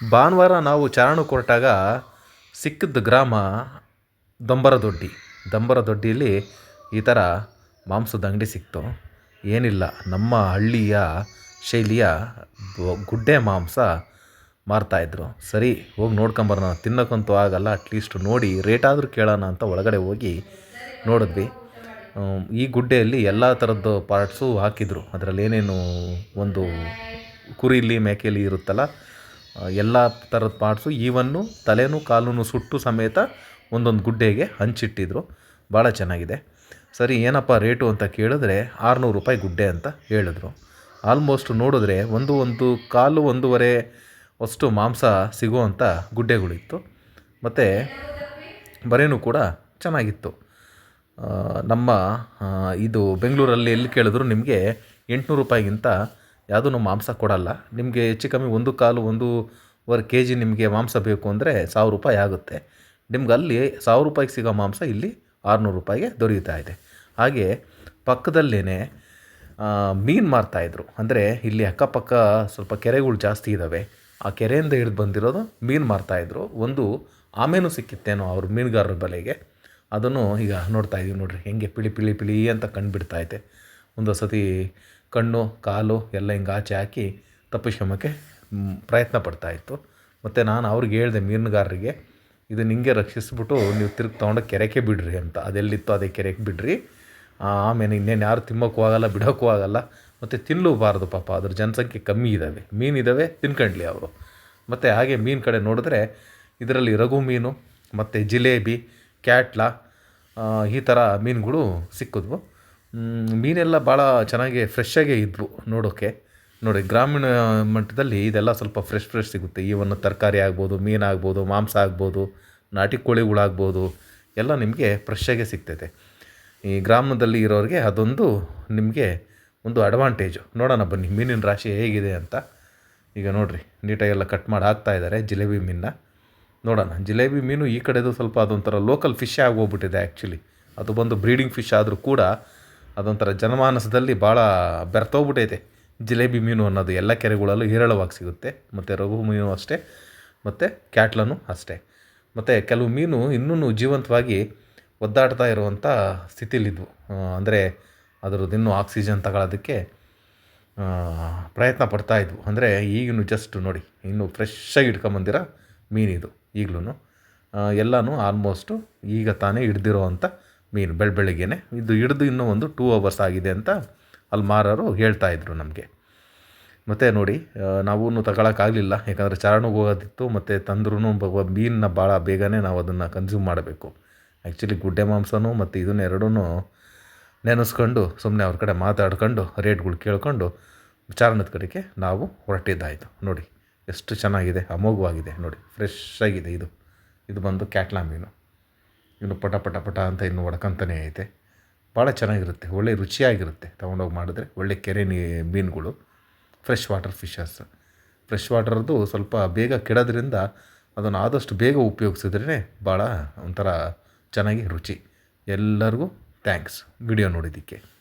ಭಾನುವಾರ ನಾವು ಚಾರಣಕ್ಕೆ ಹೊರಟಾಗ ಸಿಕ್ಕಿದ ಗ್ರಾಮ ದೊಂಬರದೊಡ್ಡಿ. ದೊಂಬರದೊಡ್ಡಿಯಲ್ಲಿ ಈ ಥರ ಮಾಂಸದ ಅಂಗಡಿ ಸಿಕ್ತು. ಏನಿಲ್ಲ, ನಮ್ಮ ಹಳ್ಳಿಯ ಶೈಲಿಯ ಗುಡ್ಡೆ ಮಾಂಸ ಮಾರ್ತಾಯಿದ್ರು ಸರಿ, ಹೋಗಿ ನೋಡ್ಕೊಂಬರೋಣ. ತಿನ್ನೋಕ್ಕಂತೂ ಆಗಲ್ಲ ಅಟ್ಲೀಸ್ಟ್ ನೋಡಿ ರೇಟ್ ಆದರೂ ಕೇಳೋಣ ಅಂತ ಒಳಗಡೆ ಹೋಗಿ ನೋಡಿದ್ವಿ. ಈ ಗುಡ್ಡೆಯಲ್ಲಿ ಎಲ್ಲ ಥರದ್ದು ಪಾರ್ಟ್ಸು ಹಾಕಿದರು. ಅದರಲ್ಲಿ ಏನೇನು ಒಂದು ಕುರಿಲಿ, ಮೇಕೆಲಿ ಇರುತ್ತಲ್ಲ ಎಲ್ಲ ಥರದ ಪಾರ್ಟ್ಸು ಈವನ್ನು ತಲೆನೂ ಕಾಲೂ ಸುಟ್ಟು ಸಮೇತ ಒಂದೊಂದು ಗುಡ್ಡೆಗೆ ಹಂಚಿಟ್ಟಿದ್ರು. ಭಾಳ ಚೆನ್ನಾಗಿದೆ. ಸರಿ, ಏನಪ್ಪ ರೇಟು ಅಂತ ಕೇಳಿದ್ರೆ ಆರುನೂರು ರೂಪಾಯಿ ಗುಡ್ಡೆ ಅಂತ ಹೇಳಿದ್ರು. ಆಲ್ಮೋಸ್ಟ್ ನೋಡಿದ್ರೆ ಒಂದು ಒಂದು ಕಾಲು ಒಂದೂವರೆ ಅಷ್ಟು ಮಾಂಸ ಸಿಗುವಂಥ ಗುಡ್ಡೆಗಳಿತ್ತು. ಮತ್ತು ಬರೇನೂ ಕೂಡ ಚೆನ್ನಾಗಿತ್ತು. ನಮ್ಮ ಇದು ಬೆಂಗಳೂರಲ್ಲಿ ಎಲ್ಲಿ ಕೇಳಿದ್ರು ನಿಮಗೆ ಎಂಟುನೂರು ರೂಪಾಯಿಗಿಂತ ಯಾವುದೂ ಮಾಂಸ ಕೊಡಲ್ಲ. ನಿಮಗೆ ಹೆಚ್ಚು ಕಮ್ಮಿ ಒಂದು ಕಾಲು ಒಂದೂವರೆ ಕೆ ಜಿ ನಿಮಗೆ ಮಾಂಸ ಬೇಕು ಅಂದರೆ ಸಾವಿರ ರೂಪಾಯಿ ಆಗುತ್ತೆ. ನಿಮ್ಗೆ ಅಲ್ಲಿ ಸಾವಿರ ರೂಪಾಯಿಗೆ ಸಿಗೋ ಮಾಂಸ ಇಲ್ಲಿ ಆರುನೂರು ರೂಪಾಯಿಗೆ ದೊರೆಯುತ್ತಾ ಇದೆ. ಹಾಗೆ ಪಕ್ಕದಲ್ಲೇ ಮೀನು ಮಾರ್ತಾಯಿದ್ರು ಅಂದರೆ ಇಲ್ಲಿ ಅಕ್ಕಪಕ್ಕ ಸ್ವಲ್ಪ ಕೆರೆಗಳು ಜಾಸ್ತಿ ಇದ್ದಾವೆ ಆ ಕೆರೆಯಿಂದ ಹಿಡಿದು ಬಂದಿರೋದು ಮೀನು ಮಾರ್ತಾಯಿದ್ರು ಒಂದು ಆಮೇನು ಸಿಕ್ಕಿತ್ತೇನೋ ಅವ್ರ ಮೀನುಗಾರರ ಬಲೆಗೆ. ಅದನ್ನು ಈಗ ನೋಡ್ತಾ ಇದೀವಿ ನೋಡಿರಿ. ಹೆಂಗೆ ಪಿಳಿ ಪಿಳಿ ಪಿಳಿ ಅಂತ ಕಂಡುಬಿಡ್ತಾ ಇದೆ. ಒಂದು ಸತಿ ಕಣ್ಣು, ಕಾಲು ಎಲ್ಲ ಹಿಂಗೆ ಆಚೆ ಹಾಕಿ ತಪ್ಪಿಸ್ಕೊಂಬಕ್ಕೆ ಪ್ರಯತ್ನ ಪಡ್ತಾಯಿತ್ತು ಮತ್ತು ನಾನು ಅವ್ರಿಗೆ ಹೇಳಿದೆ ಮೀನುಗಾರರಿಗೆ, ಇದು ಹಿಂಗೆ ರಕ್ಷಿಸ್ಬಿಟ್ಟು ನೀವು ತಿರುಗಿ ತೊಗೊಂಡು ಕೆರೆಗೆ ಬಿಡ್ರಿ ಅಂತ. ಅದೆಲ್ಲಿತ್ತು ಅದೇ ಕೆರೆಗೆ ಬಿಡ್ರಿ. ಆಮೇಲೆ ಇನ್ನೇನು ಯಾರು ತಿನ್ನೋಕ್ಕೂ ಆಗಲ್ಲ, ಬಿಡೋಕ್ಕೂ ಆಗಲ್ಲ. ಮತ್ತು ತಿನ್ನಲೂಬಾರ್ದು ಪಾಪ, ಅದ್ರ ಜನಸಂಖ್ಯೆ ಕಮ್ಮಿ ಇದ್ದಾವೆ ಮೀನಿದ್ದಾವೆ ತಿನ್ಕಂಡ್ಲಿ ಅವರು. ಮತ್ತು ಹಾಗೆ ಮೀನು ಕಡೆ ನೋಡಿದ್ರೆ ಇದರಲ್ಲಿ ರಘು ಮೀನು, ಮತ್ತು ಜಿಲೇಬಿ, ಕ್ಯಾಟ್ಲಾ ಈ ಥರ ಮೀನುಗಳು ಸಿಕ್ಕಿದ್ವು. ಮೀನೆಲ್ಲ ಭಾಳ ಚೆನ್ನಾಗಿ ಫ್ರೆಶ್ಶಾಗೇ ಇದ್ವು ನೋಡೋಕ್ಕೆ ನೋಡಿ, ಗ್ರಾಮೀಣ ಮಟ್ಟದಲ್ಲಿ ಇದೆಲ್ಲ ಸ್ವಲ್ಪ ಫ್ರೆಶ್ ಫ್ರೆಶ್ ಸಿಗುತ್ತೆ. ಈವನ್ನು ತರಕಾರಿ ಆಗ್ಬೋದು, ಮೀನು ಆಗ್ಬೋದು, ಮಾಂಸ ಆಗ್ಬೋದು, ನಾಟಿ ಕೋಳಿಗಳಾಗ್ಬೋದು ಎಲ್ಲ ನಿಮಗೆ ಫ್ರೆಶ್ಶಾಗೇ ಸಿಗ್ತೈತೆ. ಈ ಗ್ರಾಮದಲ್ಲಿ ಇರೋರಿಗೆ ಅದೊಂದು ನಿಮಗೆ ಒಂದು ಅಡ್ವಾಂಟೇಜು ನೋಡೋಣ ಬನ್ನಿ, ಮೀನಿನ ರಾಶಿ ಹೇಗಿದೆ ಅಂತ. ಈಗ ನೋಡಿರಿ, ನೀಟಾಗೆಲ್ಲ ಕಟ್ ಮಾಡಿ ಹಾಕ್ತಾ ಇದ್ದಾರೆ ಜಿಲೇಬಿ ಮೀನನ್ನ. ನೋಡೋಣ, ಜಿಲೇಬಿ ಮೀನು ಈ ಕಡೆದು ಸ್ವಲ್ಪ ಅದೊಂಥರ ಲೋಕಲ್ ಫಿಶ್ ಆಗೋಗ್ಬಿಟ್ಟಿದೆ ಆ್ಯಕ್ಚುಲಿ ಅದು ಬಂದು ಬ್ರೀಡಿಂಗ್ ಫಿಶ್ ಆದರೂ ಕೂಡ ಅದೊಂಥರ ಜನಮಾನಸದಲ್ಲಿ ಭಾಳ ಬೆರ್ತೋಗ್ಬಿಟ್ಟೈತೆ ಜಿಲೇಬಿ ಮೀನು ಅನ್ನೋದು ಎಲ್ಲ ಕೆರೆಗಳಲ್ಲೂ ಹೇರಳವಾಗಿ ಸಿಗುತ್ತೆ. ಮತ್ತು ರಘು ಮೀನು ಅಷ್ಟೇ, ಮತ್ತು ಕ್ಯಾಟ್ಲನು ಅಷ್ಟೇ. ಮತ್ತು ಕೆಲವು ಮೀನು ಇನ್ನೂ ಜೀವಂತವಾಗಿ ಒದ್ದಾಡ್ತಾ ಇರುವಂಥ ಸ್ಥಿತಿಯಲ್ಲಿದ್ವು. ಅಂದರೆ ಅದರದ್ದು ಇನ್ನೂ ಆಕ್ಸಿಜನ್ ತಗೊಳ್ಳೋದಕ್ಕೆ ಪ್ರಯತ್ನ ಪಡ್ತಾ ಇದ್ವು. ಅಂದರೆ ಈಗಿನ ಜಸ್ಟ್ ನೋಡಿ, ಇನ್ನೂ ಫ್ರೆಶ್ಶಾಗಿ ಇಟ್ಕೊಂಬಂದಿರ ಮೀನಿದು ಈಗಲೂ ಎಲ್ಲನೂ ಆಲ್ಮೋಸ್ಟು ಈಗ ತಾನೇ ಹಿಡ್ದಿರೋ ಅಂಥ ಮೀನು ಬೆಳ, ಬೆಳಗ್ಗೆನೆ. ಇದು ಹಿಡಿದು ಇನ್ನೂ ಒಂದು ಟೂ ಅವರ್ಸ್ ಆಗಿದೆ ಅಂತ ಅಲ್ಲಿ ಮಾರೋರು ಹೇಳ್ತಾ ಇದ್ರು ನಮಗೆ. ಮತ್ತು ನೋಡಿ ನಾವೂ ತಗೊಳಕ್ಕಾಗಲಿಲ್ಲ ಯಾಕಂದರೆ ಚಾರಣಕ್ಕೆ ಹೋಗೋದಿತ್ತು, ಮತ್ತು ತಂದ್ರೂ ಮೀನನ್ನ ಭಾಳ ಬೇಗನೆ ನಾವು ಅದನ್ನು ಕನ್ಸ್ಯೂಮ್ ಮಾಡಬೇಕು. ಆ್ಯಕ್ಚುಲಿ ಗುಡ್ಡೆ ಮಾಂಸನೂ ಮತ್ತು ಇದನ್ನ ಎರಡೂ ನೆನೆಸ್ಕೊಂಡು ಸುಮ್ಮನೆ ಅವ್ರ ಕಡೆ ಮಾತಾಡ್ಕೊಂಡು ರೇಟ್ಗಳು ಕೇಳ್ಕೊಂಡು ಚಾರಣದ ಕಡೆಗೆ ನಾವು ಹೊರಟಿದ್ದಾಯಿತು. ನೋಡಿ, ಎಷ್ಟು ಚೆನ್ನಾಗಿದೆ, ಅಮೋಘವಾಗಿದೆ. ನೋಡಿ ಫ್ರೆಶ್ ಆಗಿದೆ ಇದು. ಇದು ಬಂದು ಕ್ಯಾಟ್ಲಾ ಮೀನು. ಇನ್ನು ಪಟ ಪಟ ಪಟ ಅಂತ ಇನ್ನು ಒಡಕಂತನೇ ಐತೆ. ಭಾಳ ಚೆನ್ನಾಗಿರುತ್ತೆ, ಒಳ್ಳೆ ರುಚಿಯಾಗಿರುತ್ತೆ ತೊಗೊಂಡೋಗಿ ಮಾಡಿದ್ರೆ, ಒಳ್ಳೆ ಕೆರೆ ನೀ, ಮೀನುಗಳು ಫ್ರೆಶ್ ವಾಟರ್ ಫಿಶಸ್ ಫ್ರೆಶ್ ವಾಟರ್ದು ಸ್ವಲ್ಪ ಬೇಗ ಕೆಡೋದ್ರಿಂದ ಅದನ್ನು ಆದಷ್ಟು ಬೇಗ ಉಪಯೋಗಿಸಿದ್ರೇ ಭಾಳ ಒಂಥರ ಚೆನ್ನಾಗಿ ರುಚಿ. ಎಲ್ಲರಿಗೂ ಥ್ಯಾಂಕ್ಸ್ ವಿಡಿಯೋ ನೋಡಿದ್ದಕ್ಕೆ.